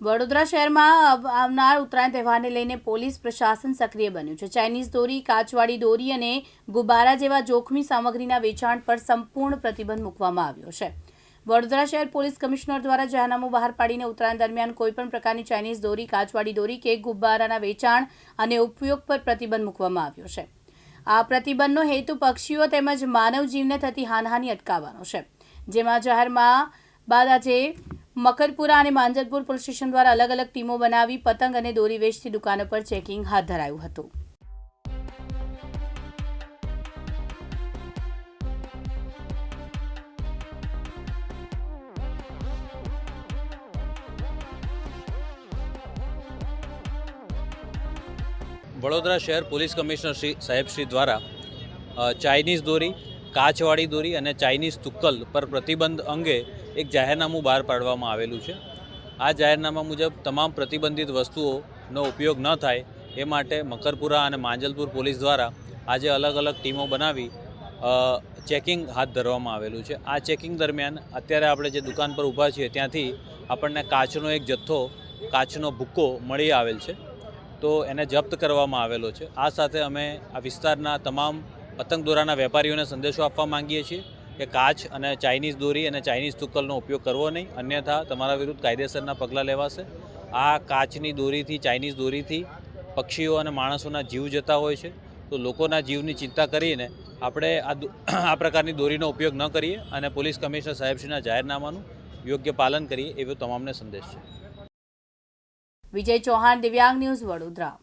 વડોદરા શહેરમાં આવ- આવનાર ઉત્તરાયણ તહેવારને લઈને પોલીસ પ્રશાસન સક્રિય બન્યું છે. ચાઇનીઝ દોરી કાચવાડી દોરી અને ગુબારા જેવા જોખમી સામગ્રીના વેચાણ પર સંપૂર્ણ પ્રતિબંધ મૂકવામાં આવ્યો છે. વડોદરા શહેર પોલીસ કમિશનર દ્વારા જાહેરનામું બહાર પાડીને ઉત્તરાયણ દરમિયાન કોઈપણ પ્રકારની ચાઇનીઝ દોરી કાચવાડી દોરી કે ગુબ્બારાના વેચાણ અને ઉપયોગ પર પ્રતિબંધ મૂકવામાં આવ્યો છે. આ પ્રતિબંધનો હેતુ પક્ષીઓ તેમજ માનવ જીવને થતી હાનહાની અટકાવવાનો છે. જેમાં જાહેરમાં બાદ આજે મકરપુરા અને માંજલપુર પોલીસ સ્ટેશન દ્વારા અલગ અલગ ટીમો બનાવી પતંગ અને દોરી વેચતી દુકાનો પર ચેકિંગ હાથ ધરાયું હતું. વડોદરા શહેર પોલીસ કમિશનર શ્રી સાહેબ શ્રી દ્વારા ચાઇનીઝ દોરી, કાચવાળી દોરી અને ચાઇનીઝ તુક્કલ પર પ્રતિબંધ અંગે એક જાહેરનામું બહાર પાડવામાં આવેલું છે. આ જાહેરનામા મુજબ તમામ પ્રતિબંધિત વસ્તુઓનો ઉપયોગ ન થાય એ માટે મકરપુરા અને માંજલપુર પોલીસ દ્વારા આજે અલગ અલગ ટીમો બનાવી ચેકિંગ હાથ ધરવામાં આવેલું છે. આ ચેકિંગ દરમિયાન અત્યારે આપણે જે દુકાન પર ઊભા છીએ ત્યાંથી આપણને કાચનો એક જથ્થો, કાચનો ભૂક્કો મળી આવેલ છે. તો એને જપ્ત કરવામાં આવેલો છે. આ સાથે અમે આ વિસ્તારના તમામ પતંગ દોરાના વેપારીઓને સંદેશો આપવા માંગીએ છીએ. કે કાચ અને ચાઇનીઝ દોરી અને ચાઇનીઝ તુક્કલનો ઉપયોગ કરવો નહીં, અન્યથા તમારા વિરુદ્ધ કાયદેસરના પગલાં લેવાશે. આ કાચની દોરીથી, ચાઇનીઝ દોરીથી પક્ષીઓ અને માણસોના જીવ જતા હોય છે. તો લોકોના જીવની ચિંતા કરીને આપણે આ આ પ્રકારની દોરીનો ઉપયોગ ન કરીએ અને પોલીસ કમિશનર સાહેબશ્રીના જાહેરનામાનું યોગ્ય પાલન કરીએ એવો તમામને સંદેશ છે. વિજય ચૌહાણ, દિવ્યાંગ ન્યૂઝ વડોદરા.